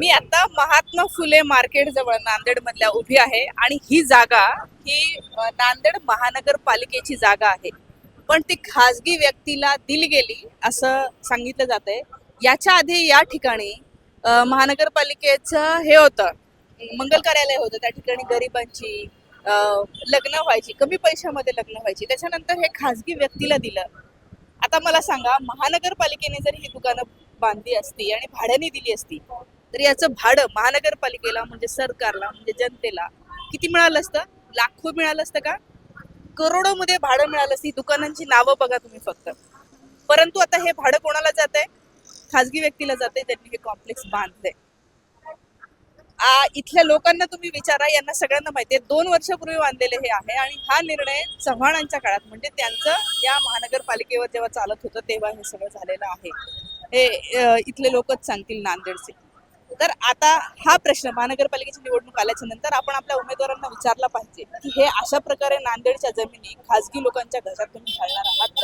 मी आता महात्मा फुले मार्केट जवळ नांदेड मधल्या उभी आहे आणि ही जागा ही नांदेड महानगरपालिकेची जागा आहे. पण ती खासगी व्यक्तीला दिली गेली असं सांगितलं जात आहे याच्या आधी या ठिकाणी महानगरपालिकेचं हे होतं मंगल कार्यालय होतं त्या ठिकाणी गरिबांची लग्न व्हायची कमी पैशामध्ये लग्न व्हायची. त्याच्यानंतर हे खासगी व्यक्तीला दिलं. आता मला सांगा महानगरपालिकेने जर ही दुकानं बांधली असती आणि भाड्याने दिली असती तर याचं भाडं महानगरपालिकेला म्हणजे सरकारला म्हणजे जनतेला किती मिळालं असतं? लाखो मिळालं असतं का? करोडोमध्ये भाडं मिळालं असतं. दुकानांची नावं बघा तुम्ही फक्त. परंतु आता हे भाडं कोणाला जात आहे खाजगी व्यक्तीला जात आहे त्यांनी हे कॉम्प्लेक्स बांधलंय. आ, इथल्या लोकांना तुम्ही विचारा. यांना सगळ्यांना माहिती आहे. दोन वर्षापूर्वी बांधलेले हे आहे आणि हा निर्णय चव्हाणांच्या काळात म्हणजे त्यांचं या महानगरपालिकेवर जेव्हा चालत होतं तेव्हा हे सगळं झालेलं आहे. हे इथले लोकच सांगतील नांदेडचे. तर आता हा प्रश्न महानगरपालिकेची निवडणूक आल्याच्यानंतर आपण आपल्या उमेदवारांना विचारला पाहिजे की हे अशा प्रकारे नांदेडच्या जमिनी खासगी लोकांच्या घरात तुम्ही घालणार आहात?